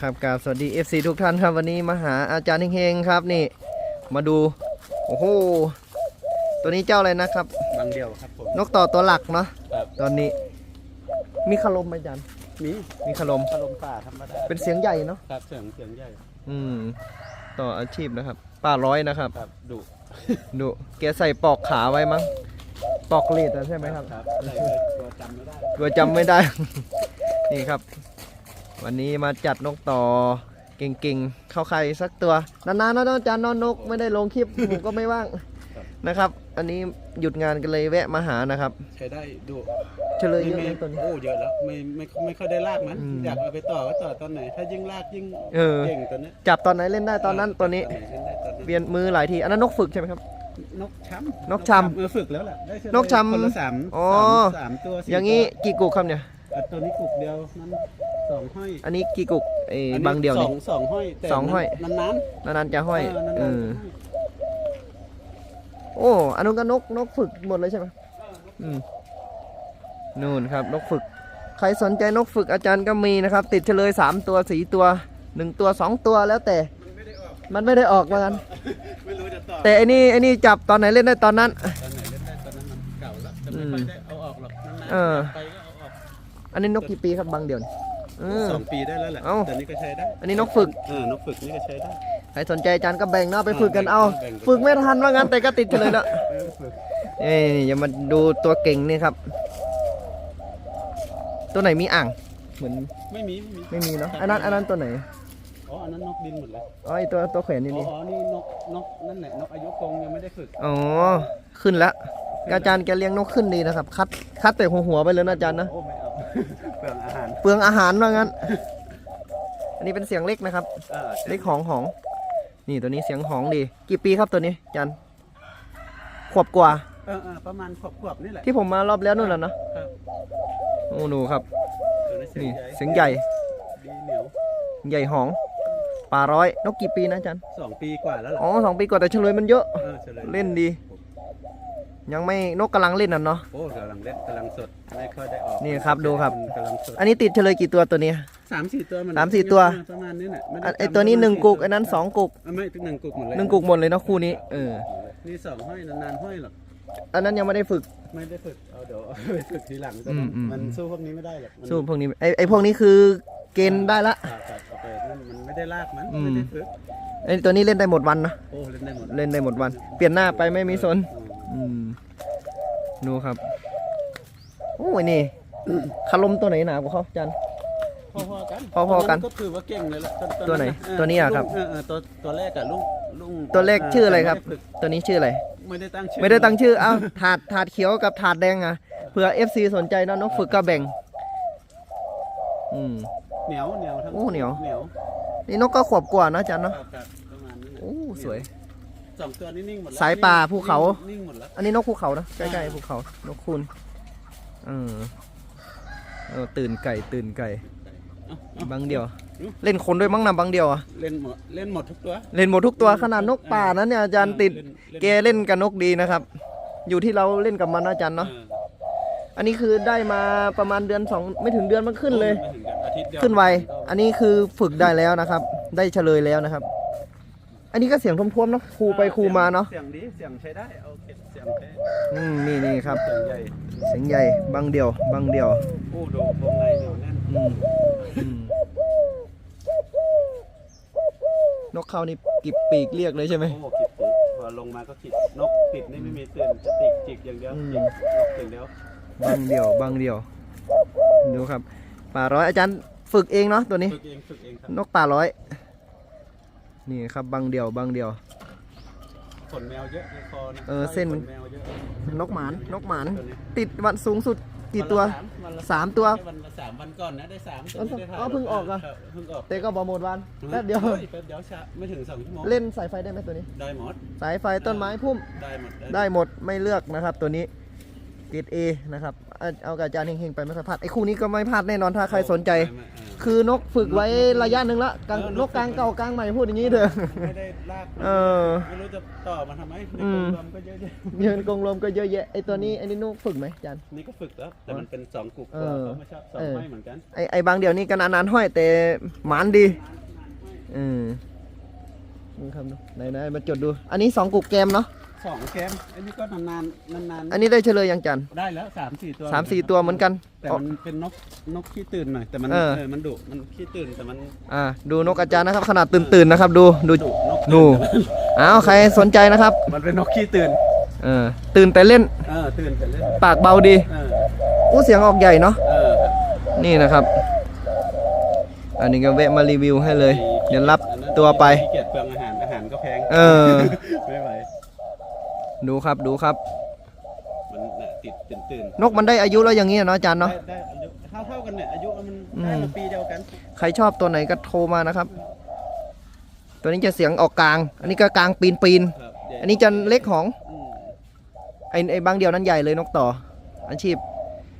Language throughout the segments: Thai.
อ่าครับกราบสวัสดี FC ทุกท่านครับวันนี้มาหาอาจารย์เฮงๆครับนี่ มาดู โอ้โห ตัวนี้เจ้าอะไรนะครับ บางเดียวครับผม นกต่อตัวหลักเนาะครับ ตอนนี้ มีคารมไหมอาจารย์มีมีคารมพัดลมป่าธรรมดา เป็นเสียงใหญ่เนาะครับเสียงเสียงใหญ่ อืม ต่ออาชีพนะครับป้าร้อยนะครับครับดุดูแกใส่ปลอกขาไว้มั้งปลอกเลดอะใช่ไหมครับ ครับใส่ไว้ตัวจำไม่ได้กลัวจำไม่ได้ นี่ครับ วันนี้มาจัดนกต่อเก่งๆ เข้าใครสักตัวนานๆนะอาจารย์นอนนกไม่ได้ลงคลิป ผมก็ไม่ว่างนะครับ อันนี้หยุดงานกันเลยแวะมาหานะครับ ใช้ได้ดุเฉลยเยอะไม่เลยตัวนี้ โอ้เยอะแล้วไม่ไม่ไม่ค่อยได้ลากมันอืมอยากเอาไปต่อก็ต่อตอนไหน ถ้ายิ่งลากยิ่งเออ เก่งตัวเนี้ยจับตอนไหนเล่นได้ตอนนั้นตัวนี้ตอไหเล่นได้ตอนนั้น เปลี่ยนมือหลายที อันนั้นนกฝึกใช่ไหมครับ นกช้ำนกชำเออฝึกแล้วแหละได้เฉยนกชำคนละสามอ๋อ สามสามตัวสี่อย่างนี้นี้กี่กุกครับเนี่ย ตัวนี้กุกเดียวนั้น สองห้อยอันนี้กี่กุกเอออันนี้บางเดียวสนี่องสองห้อยแต่สองห้อย นานนานๆจะๆห้อยเออนานๆเออจะห้อยโอ้อันนู้นก็นกนกฝึกหมดเลยใช่ไหมอืมนู่นครับ นกฝึก ใครสนใจนกฝึกอาจารย์ก็มีนะครับ ติดเฉลยสามตัวสีตัวหนึ่งตัวสองตัวแล้วแต่ มันไม่ได้ออกมันไม่ได้ออกมากัน ไม่รู้จะต่อแต่อันนี้อันนี้จับตอนไหนเล่นได้ตอนนั้น ตอนไหนเล่นได้ตอนนั้นมันเก่าแล้วจะไม่ค่อยได้เอาออกหรอกนานเออ ๆไปก็เอาออกอันนี้นกกี่ปีครับบางเดียวนี่ เออ สองปีได้แล้วแหละเอ้า แต่นี่ก็ใช้ได้อันนี้นกฝึก เออนกฝึกนี่ก็ใช้ได้ ใครสนใจอาจารย์ก็แบ่งเนาะไปฝึกกันเอา แบ่งๆฝึกไม่ทันว่างั้นแต่ก็ติดเฉลยแล้วเออฝึกนี่อย่ามาดูตัวเก่งนี่ครับ ตัวไหนมีอ่าง เหมือนไม่มีไม่มีไม่มีเนาะอันนั้นอันนั้นตัวไหนอ๋ออันนั้นนกดินหมดเลยอ๋อไอตัวตัวแขวนนี่อ๋อนี่อ๋อนี่นกนกนั่นแหละนกอายุกงยังไม่ได้ฝึกอ๋อขึ้นแล้วอาจารย์แกเลี้ยงนกขึ้นดีนะครับ คัดคัดแต่หัวหัวๆไปเลยนะอาจารย์นะโอ้ไม่เอา เปลืองอาหารเปลืองอาหารว่างั้น อันนี้เป็นเสียงเล็กนะครับ เออเล็กหองหอง นี่ตัวนี้เสียงหองดี กี่ปีครับตัวนี้อาจารย์ขวบกว่า เออเออประมาณขวบขวบๆนี่แหละที่ผมมารอบแล้วนู่นแหละเนอะครับโอ้หนูครับ ตัวนี้เสียงนี่ใหญ่เสียงใหญ่ ดีเหนียวใหญ่หองป่าร้อยนกกี่ปีนะอาจารย์สองปีกว่าแล้วล่ะอ๋อสองปีกว่าแต่เฉลยมันเยอะ เออเฉลยเล่นดี ยังไม่นกกำลังเล่นน่ะเนาะ โอ้กำลังเล่นกำลังสดไม่ค่อยได้ออกนี่ครับดูครับมันกำลังสดอันนี้ติดเฉลยกี่ตัวตัวนี้สามสี่ตัวมันสามสี่ตัว ประมาณนี้แหละม่ด้อันไอจำตัวนี้หนึ่งกุกประอันนั้นสองกุกเออไม่ถึงหนึ่งกุกหมดเลยหนึ่งกุกหมดเลยเนาะคู่นี้เออนี่สองห้อยนานๆห้อยหรอกอันนั้นยังไม่ได้ฝึก ไม่ได้ฝึกเอาเดี๋ยวเอาไปฝึกทีหลังก็อืได้มอืม มันสู้พวกนี้ไม่ได้หรอกมันสู้พวกนี้ไอไอพวกนี้คือเกณฑ์ได้ละตัดตัดเอาไปนั่นมันไม่ได้ลากมันอืม ไม่ได้ฝึกไอตัวนี้เล่นได้หมดวันนะโอ้เล่นได้หมดเล่นได้หมดวัน เปลี่ยนหน้าไปไม่มีสนอืม อืมดูครับ โอ้ยนี่คารมตัวไหนหนากว่าเขาจัน พอๆกันพอๆกันก็ถือว่าเก่งเลยละตัวไหนเออตัวนี้อะครับลุงเออเออตัวตัวแรกอะลุงลุงตัวเลขชื่ออะไรครับม่ด้ฝึกตัวนี้ชื่ออะไร ไม่ได้ตั้งชื่อไม่ได้ตั้งชื่อเอ้าถาดถาดเขียวกับถาดแดงอะเผื่อ FC สนใจเนอะนกฝึกก็แบ่ง อืมเหนียวเหนียวทั้งโอ้เหนียวเหนียวนี่นกก็ขวบกว่าเนอะอาจันเนาะครับครับประมาณนั้นน่ะโอ้สวย สองตัวนี้นิ่งหมดแล้วสายป่าภูเขา นิ่งหมดแล้วอันนี้นกภูเขานะใกล้ๆภูเขา นกคุณเออเออตื่นไก่ตื่นไก่เอาเอาบางเดียว เล่นคนด้วยมั้งนะบางเดียวอะเล่นหมดเล่นหมดทุกตัว เล่นหมดทุกตัวขนาดนกป่านั้นเนี่ยอาจารย์ติดเล่นเล่นเกเล่นกับนกดีนะครับ อยู่ที่เราเล่นกับมันนะอาจารย์เนาะอออันนี้คือได้มาประมาณเดือนสองไม่ถึงเดือนมันขึ้นเลยไม่ถึงกับอาทิตย์เดียวขึ้นไว อันนี้คือฝึกได้แล้วนะครับ ได้เฉลยแล้วนะครับ อันนี้ก็เสียงทวมๆเนาะครูไปครูมาเนาะเสียงดีเสียงใช้ได้เอาเก็บเสียงแค่อืมนี่นี่ครับ เสียงใหญ่เสียงใหญ่บางเดียวบางเดียวโอ้ดูวงในเหนียวแน่นอืมอืมนกเขานี่กิบปีกเรียกเลยใช่ไหม โอ้ขิดจิกพอลงมาก็ขิดนกขิดนี่ไม่มีเตือนจะติกจิกอย่างเดียวอืม จิกนกอย่างเดียวบางเดียวบางเดียว ดูครับ ป่าร้อยอาจารย์ฝึกเองเนาะตัวนี้ ฝึกเองฝึกเองครับนกป่าร้อย นี่ครับบางเดียวบางเดียว ขนแมวเยอะในคอนะเออเส้น ขแมวเยอะนกหมานนกหมานตัวนี้ติดวันสูงสุดกี่ตัว นละสามตัวแค่วันละสามวันก่อนนะได้สามอ๋อไม่ได้ถ่ายอ๋อเพิ่งออกเหรอครับเพิ่งออกเตะก็บอหมดวันแป๊บเดียว ฮ้แป๊บเดียวช้าไม่ถึงสองชั่วโมงเล่นสายไฟได้ไหมตัวนี้ ได้หมด สายไฟต้นไม้พุ่มได้หมดได้หมดไม่เลือกนะครับตัวนี้ เกรดเอนะครับเอาเอากับอาจารย์เฮงๆไปไม่สัมผัสไอ้คู่นี้ก็ไม่พลาดแน่นอนถ้าใครสนใจ ไม่ไม่เออ คือนกฝึกไว้ระยะหนึ่งละกลางเออนนกกลางเก่ากลางใหม่พูดอย่างนี้เถอะ ไม่ได้ลากเออไม่รู้จะต่อมาทำไมในอืกรมมรวมก็เยอะแยะเงินกรงลมก็เยอะแยะไอ้ตัวนี้ไอ้นี่นกฝึกไหมอาจารย์ นี่ก็ฝึกแล้วแต่มันเป็นสองกลุ่มเอตัวอเขาไม่ชอบสองเออ ไม่เหมือนกันไอ้ไอ้บางเดี๋ยวนี้ก็นานๆห้อยแต่หมานดีอืมนี่ครับไหนไหนๆมาจดดู อันนี้สองกุกแกมเนาะ สองแกมอันนี้ก็นานๆนานอันนี้ได้เฉลยยังจันๆได้แล้วสามสี่ตัวสามสี่ตัวเหมือนกัน แต่มันเป็นนกนกขี้ตื่นหน่อยแต่มันเออเออมันดุมันขี้ตื่นแต่มันอ่าดูนกอาจารย์นะครับ ขนาดตื่นๆนะครับ ดูดูดุนกดูตื่นอ้าวใครสนใจนะครับมันเป็นนกขี้ตื่นเออตื่นแต่เล่นเออตื่นแต่เล่นปากเบาดีเอออู้เสียงออกใหญ่เนาะเออนี่นะครับ อันนี้ก็แวะมารีวิวให้เลย เดี๋ยวรับตัวไปขี้เกียจเปลืองอาหารอาหารก็แพงเออ ไม่ไหว ดูครับดูครับ มันน่ะติดตื่นตื่นนกมันได้อายุแล้วอย่างนี้เนาะอาจารย์ได้เนาะได้อายุเท่าเท่ากันเนี่ยอายุมันอืมได้มาปีเดียวกันใครชอบตัวไหนก็โทรมานะครับ ตัวนี้จะเสียงออกกลาง อันนี้ก็กลางปีนปีนครับเดี๋ยวอันนี้จะเล็กของอืมไอ้ไอ้บางเดียวนั้นใหญ่เลยนกต่อ อาชีพ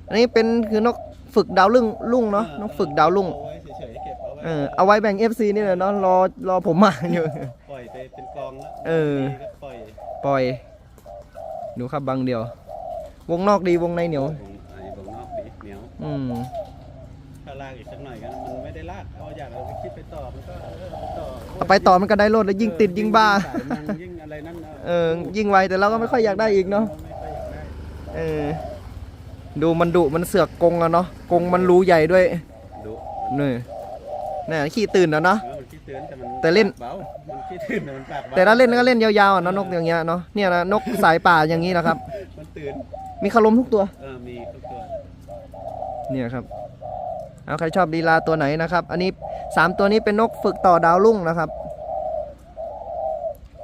อันนี้เป็นคือนกฝึกดาวลุ่งลุ่งเนาะนกฝึกดาวลุ่ง เอาไว้เฉยๆเก็บเอาไว้เออเอาไว้แบ่ง FC นี่แหละเนาะรอรอผมมาอยู่ ปล่อยไปเป็นกองแล้วเออก็ปล่อยปล่อย ดูครับบางเดียว วงนอกดีวงในเหนียววงไอ้วงนอกดีเหนียวอืม ถ้าลากอีกสักหน่อยกันมันไม่ได้ลากเอาอยากเอาไปคิดไปต่อมันก็เออต่อไปต่อมันก็ได้โลดแล้วยิ่งติดยิ่งบ้าสายมันยิ่งอะไรนั่นนะเออ ยิ่งไวแต่เราก็ไม่ค่อยอยากได้อีกเนาะ ไม่ค่อยอยากได้เออ ดูมันดุมันเสือกกรงอะเนาะ กรงมันรูใหญ่ด้วย ดุนี่นี่ขี้ตื่นแล้วเนาะ เออ มันขี้ตื่นแต่มันแต่เล่น เบามันขี้ตื่นแต่มันปากเบาแต่ถ้าเล่นก็เล่นยาวๆอะเนาะนกอย่างเงี้ยเนาะเนี่ยนะนกสายป่าอย่างนี้นะครับ มันตื่นมีคารมทุกตัว เออมีทุกตัวเนี่ยครับ เอาใครชอบลีลาตัวไหนนะครับ อันนี้สามตัวนี้เป็นนกฝึกต่อดาวรุ่งนะครับ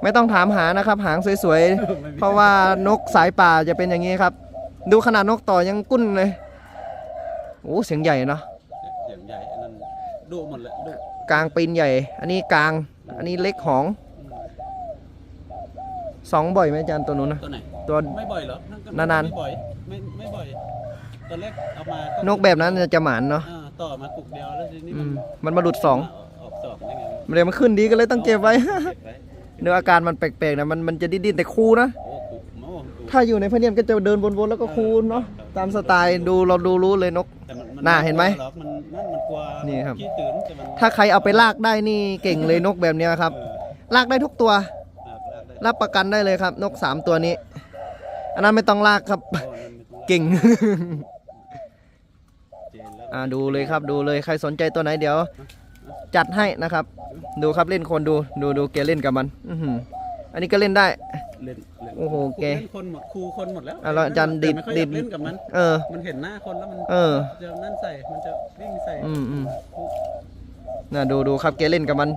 ไม่ต้องถามหานะครับ หางสวยๆ เพราะว่านกสายป่าจะเป็นอย่างนี้ครับ ดูขนาดนกต่อยังกุ้นเลย โอ้เสียงใหญ่เนาะเสียงใหญ่อันนั้นดุหมดเลยดุ กลางปีนใหญ่ อันนี้กลาง อันนี้เล็กหองสองบ่อยไหมอาจารย์ตัวนู้นนะตัวไหนตัว ไม่บ่อยเหรอก็นานๆ ไม่บ่อยไม่ไม่บ่อยตอนแรกเอามาก็นกแบบนั้นจะหมานเนาะอ่าต่อมากุกเดียวแล้วทีนี้อืมันมมันมาหลุดสองออกสองได้ไงเดี๋ยวมันขึ้นดีก็เลยต้องเก็บไว้ เก็บไว้เนื้ออาการมันแปลกๆนะมันมันจะดิ้นๆแต่คูนะ โอ้กุกโอ้กุกถ้าอยู่ในพะเนียดก็จะเดินวนๆแล้วก็คูนเนาะตามสไตล์ดูเราดูรู้เลยนก แต่มัน น่าเห็นไหมกลัวรอกมันนั่นมันกลัวนี่ครับ ขี้ตื่นแต่มันถ้าใครเอาไปลากได้นี่เก่งเลยนกแบบเนี้ยครับ เออลากได้ทุกตัวลากลากได้รับประกันได้เลยครับ นกสามตัวนี้ อันนั้นไม่ต้องลากครับ โอ้นั่นไม่ต้องลากเก่ง เจนแล้ว อ่าดูเลยครับดูเลยใครสนใจตัวไหนเดี๋ยว จัดให้นะครับ ดูครับเล่นคนดูดูดูแกเล่นกับมัน อื้อหืออันนี้ก็เล่นได้ เล่นเล่นโอ้โหแก เล่นคนหมดครูคนหมดแล้วอะแล้วอาจารย์ดิดแต่ไม่ค่อยอยากดิดเล่นกับมัน เออ มันเห็นหน้าคนแล้วมันเออ จะนั่นใส่มันจะวิ่งใส่อืมอืมน่ะดูดูครับแกเล่นกับมัน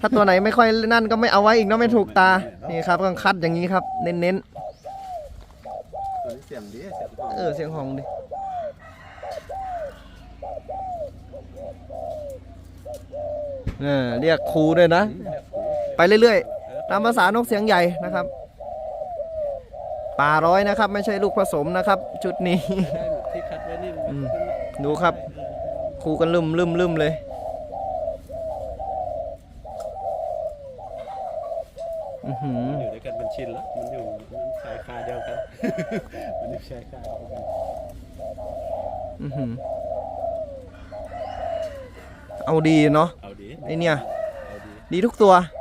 ถ้าตัวไหนไม่ค่อยนั่นก็ไม่เอาไว้อีกเนาะไม่ถูกตา นี่ครับต้องคัดอย่างนี้ครับ เน้นตัวนี้เสียงดีเสียงหอมๆเออเสียงหองดิเออเรียกครูด้วยนะ ไปเรื่อยๆ ตามภาษานกเสียงใหญ่นะครับ ป่าร้อยนะครับ ไม่ใช่ลูกผสมนะครับ ชุดนี้ ได้หมดที่คัดไว้นี่มันอืมดูครับครูกันลืมลืมลืมเลย อือหือมันอยู่ด้วยกันเป็นชินแล้ว มันอยู่มันชายคาเดียวกัน มันอยู่ชายคาเดียวกันอือหือ เอาดีเนาะเอาดีไอเนี่ย เอาดีดีทุกตัวอยู่ที่ไปฝึก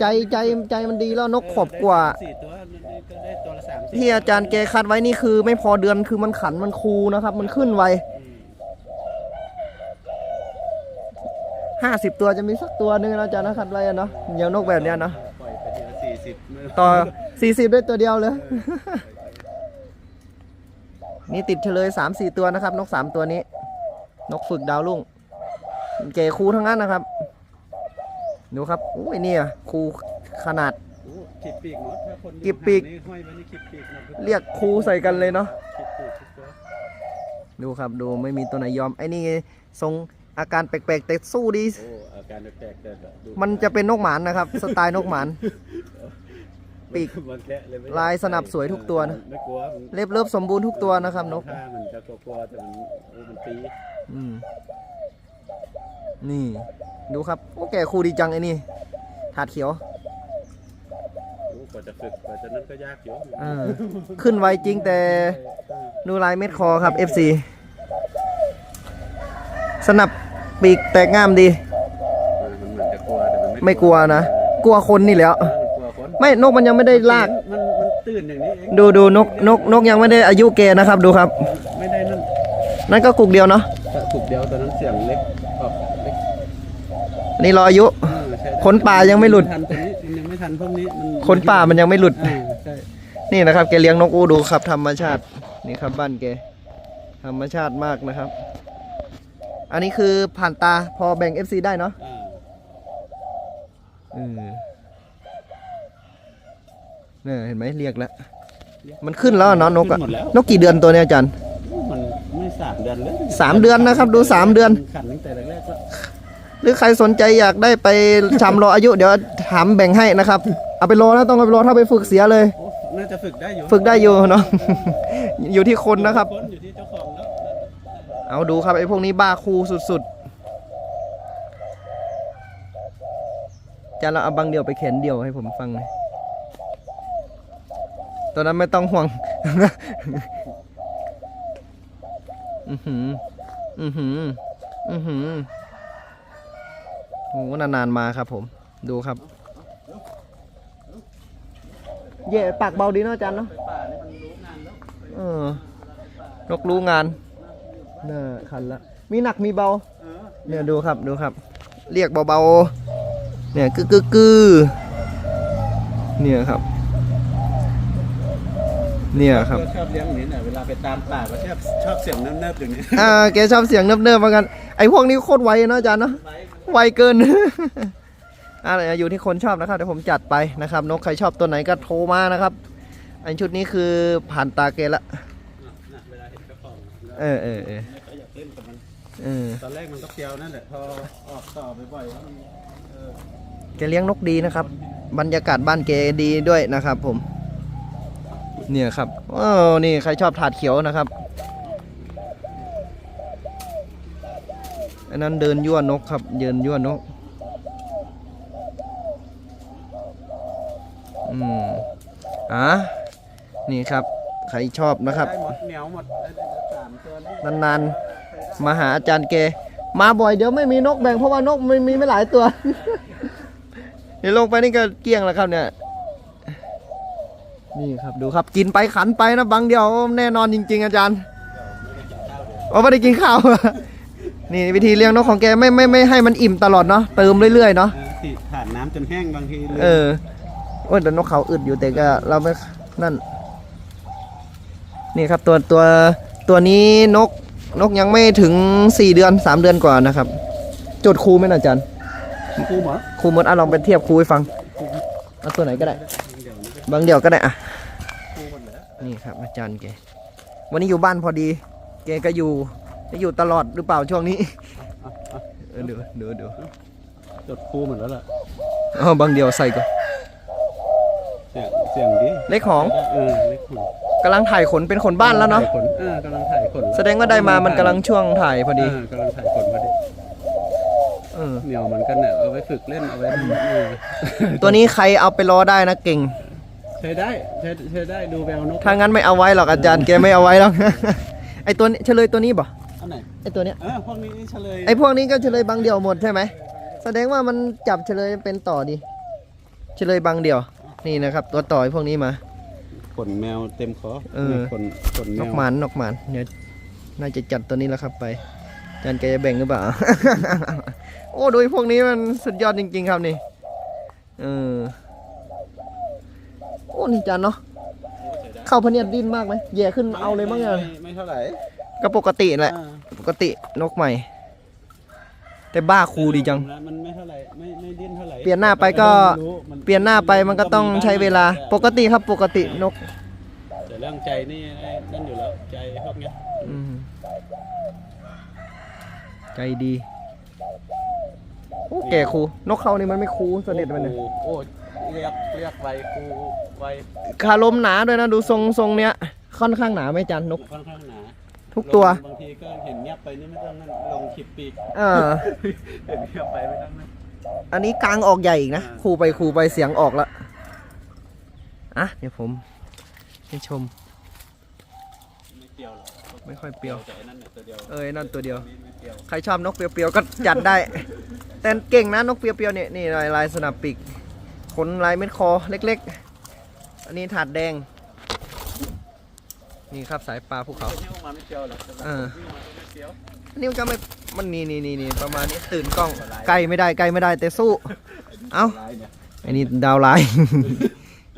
ใจใจใจมันดีแล้วนกขบกว่าเออได้สี่ตัวนี่ก็ได้ตัวละสามสี่ที่อาจารย์แกคัดไว้นี่คือ ไม่พอเดือนคือมันขันมันคูนะครับ มันขึ้นไวอืมห้าสิบตัวจะมีสักตัวหนึงนะอาจารย์นะคัดไว้อะเนาะอย่างนกแบบเนี้ยเนาะปล่อยไปทีละสี่สิบต่อสี่สิบได้ตัวเดียวเลย นี่ติดเฉลยสามสี่ตัวนะครับ นกสามตัวนี้ นกฝึกดาวรุ่งเก๋คูทั้งนั้นนะครับ ดูครับโอ้ยเนี่ยคูขนาดโอ้ขีดปีกหมดถ้าคนอยู่กีบปีกห่างนี่ห้อยไว้นี่ขีดปีกหมดทุตัวเรียกคูใส่กันเลยเนาะขีดปีกทุกตัวดูครับดูไม่มีตัวไหนยอมไอ้นี่ทรงอาการแปลกๆแต่สู้ดีโอ้อาการแปลกๆแต่ดูมันจะเป็นนกหมานนะครับ สไตล์นกหมานปีกมันแกะเลยไม่ลายสนับสวยทุกตัวนะไม่กลัวมันเล็บเลิบสมบูรณ์ทุกตัวนะครับนกถ้ามันจะกลัวๆแต่มันโอ้มันตีอืมนี่ ดูครับ โอ้แก่ครูดีจังไอ้นี่ถาดเขียวโอ้กว่าจะฝึกกว่าจะนั่นก็ยากอยู่เออขึ้นไวจริงแต่ดูลายเม็ดคอครับ FC สนับปีกแตกง่ามดี เออมันเหมือนจะกลัวแต่มันไม่กลัวนะ กลัวคนนี่แหล้ว เออมันกลัวคนไม่นกมันยังไม่ได้ลาก มันมันตื่นอย่างนี้เองดูดูนกนกนกยังไม่ได้อายุเกณฑ์นะครับ ดูครับ ไม่ได้นั่นนั่นก็กุกเดียวเนาะ ถ้าถูกเดียวตอนนั้นเสียงเล็กออกเล็ก อันนี่รออายุเออใช่ได้ขนป่ายังไม่หลุด ทันตัวนี้ยังไม่ทันพวกนี้มันคนป่ามันยังไม่หลุด อ่าใช่นี่นะครับแกเลี้ยงนกอูดูครับ ธรรมชาตินี่ครับบ้านแกธรรมชาติมากนะครับ อันนี้คือผ่านตาพอแบ่ง FC ได้เนาะอ่าเออเนี่ยเห็นไหมเรียกแล้ว มันขึ้นแล้วอะเนาะนกอะขึ้หมดแล้วนกกี่เดือนตัวเนี้ยอาจารย์ มันไม่สามเดือนเลยสามเดือนนะครับดูสามเดือน ขันตั้งแต่แรกๆก็ หรือใครสนใจอยากได้ไปชำรออายุ เดี๋ยวถามแบ่งให้นะครับ เอาไปรอนะต้องเอาไปรอถ้าไปฝึกเสียเลย โอ้น่าจะฝึกได้อยู่ฝึกได้อยู่เนาะ อยู่ที่คนนะครับอยู่ที่เจ้าของแล้วเอาดูครับไอ้พวกนี้บ้าครูสุดๆจะเราเอาบังเดียวไปเข็นเดียวให้ผมฟังหน่อยตัวนั้นไม่ต้องห่วง อือหือ อือหือ อือหือ โอ้โหนานๆมาครับผมดูครับ เย่ปากเบาดีเนาะอาจารย์เนาะป่านี่มันรู้งานแล้วเออนกรู้งานน่าคันละมีหนักมีเบาเออเนี่ยดูครับดูครับ เรียกเบาๆเนี่ยกึกกึกกึเนี่ยครับ เนี่ยครับก็ชอบเลี้ยงอย่างนี้แหละเวลาไปตามป่าก็ชอบชอบเสียงเนิบๆอย่างนี้อ่าแกชอบเสียงเนิบๆเหมือนกันไอ้พวกนี้โคตรไวเนอะอาจารย์เนาะ ไวเกินอะไรอยู่ที่คนชอบนะครับเดี๋ยวผมจัดไปนะครับ นกใครชอบตัวไหนก็โทรมานะครับ อันชุดนี้คือผ่านตาเกละน่ะเวลาเห็นเจ้าของเออเออเออไม่ค่อยอยากเล่นกับมันเออตอนแรกมันก็เปรียวนั่นแหละพอออกต่อบ่อยๆแล้วมันเออแกเลี้ยงนกดีนะครับ บรรยากาศบ้านแกดีด้วยนะครับ ผม เนี่ยครับว้าวนี่ใครชอบถาดเขียวนะครับ อันนั้นเดินยั่วนกครับ เดินยั่วนก อืมอะนี่ครับ ใครชอบนะครับ ได้หมดเหนียวหมดได้สามตัวนี่นานๆ มาหาอาจารย์เก มาบ่อยเดี๋ยวไม่มีนกแบ่งเพราะว่านกมันมีไม่หลายตัว เดี๋ยวลงไปนี่ก็เกลี้ยงแล้วครับเนี่ย นี่ครับดูครับกินไปขันไปนะบางเดียวแน่นอนจริง ๆ อาจารย์ อ๋อไม่ได้กินข้าว นี่วิธีเลี้ยงนกของแกไม่ไม่ไม่ให้มันอิ่มตลอดเนาะเติมเรื่อยๆเนาะเออติดผ่านน้ำจนแห้งบางทีลืมเออโอ้ยแต่นกเขาอึดอยู่แต่ก็เราไม่นั่น นี่ครับตัวตัวตัวนี้นกนกยังไม่ถึงสี่เดือนสามเดือนกว่านะครับ จดครูไหมนะอาจารย์ครูหมอครูมดอะลองไปเทียบครูให้ฟังเอาตัวไหนก็ได้เดี๋ยวนี้บางเดียวก็ได้อะครูหมดแล้วนี่ครับอาจารย์แกวันนี้อยู่บ้านพอดีแกก็อยู่ จะอยู่ตลอดหรือเปล่าช่วงนี้เอาเอาเออดูดูดูจดครูหมดแล้วล่ะอ๋อบางเดียวใส่ก่อนเสียงเสียงดีเล็กของเออเล็กของกำลังถ่ายขนเป็นขนบ้านแล้วเนาะถ่ยขเออกำลังถ่ายขนแสดงว่าได้มามันกำลังช่วงถ่ายพอดีเกำลังถ่ายขนพอดีเออเหนียวเหมือนกันเนี่ยเอาไว้ฝึกเล่นเอาไว้เออตัวนี้ใครเอาไปรอได้นะเก่งใช้ได้ใช้ใช้ได้ดูแววนกถ้างั้นไม่เอาไว้หรอกอาจารย์แกไม่เอาไว้หรอกไอตัวนี้เฉลยตัวนี้บ่อัน ไหนไอตัวเนี้ยเออพวกนี้เฉลยไอพวกนี้ก็เฉลยบางเดียวหมดใช่ไหมแสดงว่ามันจับเฉลยเป็นต่อดี เฉลยบางเดียว นี่นะครับ ตัวต่อไอ้พวกนี้มา ขนแมวเต็มคอเออขนขนแมนวกหมานนกหมานเดี๋ยวน่าจะจัดตัวนี้แล้วครับไปอาจารย์แกจะแบ่งหรือเปล่า โอ้ดูไอ้พวกนี้มันสุดยอดจริง ๆ ครับนี่เออโอ้นี่อาจารย์เนาะเข้าพะเนียดดิ้นมากไหมแย่ขึ้นเอาเลยมั้งเนี่ยไม่ไม่เท่าไหร่ ก็ปกติแหละ อ่าปกตินกใหม่ แต่บ้าครูดีจัง มันไม่เท่าไหร่ไม่ไม่ดิ้นเท่าไหร่เปลี่ยนหน้าไปก็ไม่รู้มัเปลี่ยนหน้าไปมันก็ต้องใช้เวลา ปกติครับปกตินกแต่เรื่องใจนี่นั่นอยู่แล้วใจพวกเนี้ยอืมใจดีโอ้แก่ครูนกเขานี่มันไม่ครูเสด็จมันเนี่ยโอ้โอ้เรียกเรียกไวครูไวคาลมหนาด้วยนะดูทรงทรงเนี้ย ค่อนข้างหนาไหมจันนกค่อนข้างหนา ทุกตัวลงบางทีก็เห็นเงียบไปนี่ไม่ต้องนั่นลงคลิปปีกเออ เห็นเงียบไปไม่ต้องนั่น อันนี้กลางออกใหญ่อีกนะอ่า คู่ไปคู่ไปเสียงออกละอะเดี๋ยวผมให้ชมไม่เปรียวหรอกไม่ค่อยเปรียว แต่ไอ้นั่นเนี่ยตัวเดียวเอ้ยนั่นตัวเดียว ไม่ไม่เปรียว ใครชอบนกเปรียวๆก็จัดได้ แต่เก่งนะนกเปรียวๆเนี่ยนี่ลายลายสนับปีกขนลายเม็ดคอเล็ก ๆ อันนี้ถาดแดง นี่ครับสายปลาภูเขาไม่ใช่ว่ามาไม่เปรียวหรอกแต่ว่าเออที่มาไม่เปรียวอันนี้มันก็ไม่มันนี่นี่นี่นี่ประมาณนี้ตื่นกล้องใกล้ไม่ได้ใกล้ไม่ได้แต่สู้ เอ้าร้ายเนี่ยอันนี้ดาวไลน์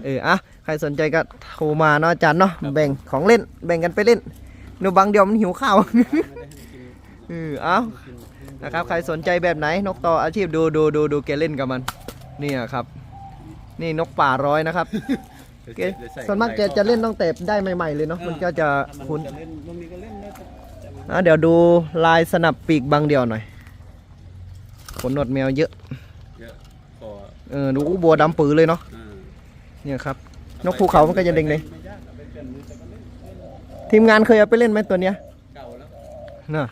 เอออะใครสนใจก็โทรมาเนาะอาจารย์เนาะแบ่งของเล่น แบ่งกันไปเล่นหนูบางเดียวมันหิวข้าวไม่ได้ให้มันกินเออเอ้ากินนะครับใครสนใจแบบไหนนกต่ออาชีพดูดูดูดูแกเล่นกับมัน เนี่ยครับ นี่นกป่าร้อยนะครับ แกเดี๋ยวใส่วนมากแกจะเล่นตั้งแต่ได้ใหม่ๆเลยเนาะมันก็จะถ้ามันคุ้นจะเล่นลูกนี้ก็เล่นได้แต่แต่มันอะเดี๋ยวดูลายสนับปีกบางเดียวหน่อยขนหนวดแมวเยอะเยอะพอเออดูบัวดำปือเลยเนาะอ่าเนี่ยครับ นกภูเขามันก็จะเด้งเลยไม่ยากเอาไปเปลี่ยนมือแต่ก็เล่นเล่นทีมงานเคยเอาไปเล่นไหมตัวเนี้ยเก่าแล้วน่ะ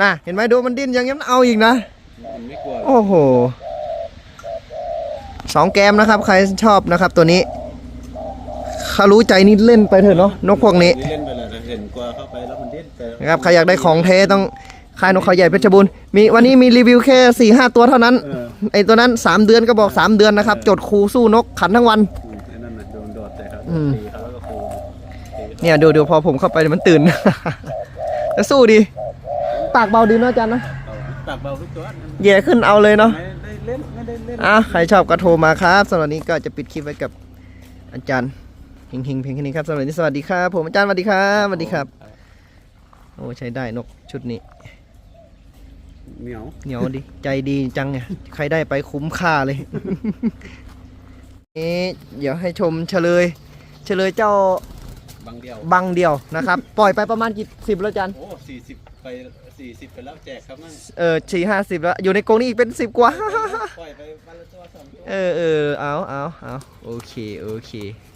น่ะเห็นไหมดูมันดิ้นอย่างเงี้ยมันเอาอีกนะมันไม่กลัวหรอกโอ้โหสองแกมนะครับ ใครชอบนะครับตัวนี้ ถ้ารู้ใจนี่เล่นไปเถอะเนาะนกพวกนี้เล่นไปเลยเห็นกลัวเข้าไปแล้วมันดิ้นไปนะครับใครอยากได้ของแท้ต้องค่ายนกเขาใหญ่เพชรบูรณ์มีวันนี้มีรีวิวแค่4ี่ห้าตัวเท่านั้นเออไอตัวนั้น 3 เดือนก็บอก 3 เดือนนะครับ จดครูสู้นกขันทั้งวันอืมไอ้นั่นน่ะโดนโดดใส่เขาอืมตีเขาแล้วก็คูตีเนี่ยดูดูพอผมเข้าไปมันตื่นจะสู้ดีปากเบาดีเนาะอาจารย์นะเอาปากเบาทุกตัวนั่นแย่ขึ้นเอาเลยเนาะไม่ได้เล่นไม่ได้เล่นอะใครชอบก็โทรมาครับสำหรับวันนี้ก็จะปิดคลิปไว้กับอาจารย์ เฮงๆเพียงแค่นี้ครับสำหรับวันนี้สวัสดีครับ ผมอาจารย์สวัสดีครับสวัสดีครับ โอ้ใช้ได้นกชุดนี้ เหนียวเหนียวดีใจดีจังเนี่ยใครได้ไปคุ้มค่าเลย นี่เดี๋ยวให้ชมเฉลย เฉลยเจ้าบางเดียวบังเดียวนะครับ ปล่อยไปประมาณกี่สิบแล้วอาจันโอ้สี่สิบไปสี่สิบไปแล้วแจกครับมั่งเออสี่ห้าสิบแล้วอยู่ในกรงนี้อีกเป็นสิบกว่า ปล่อยไปวันละตัวสองตัว เออเออเอาเอาเอาโอเค โอเคเ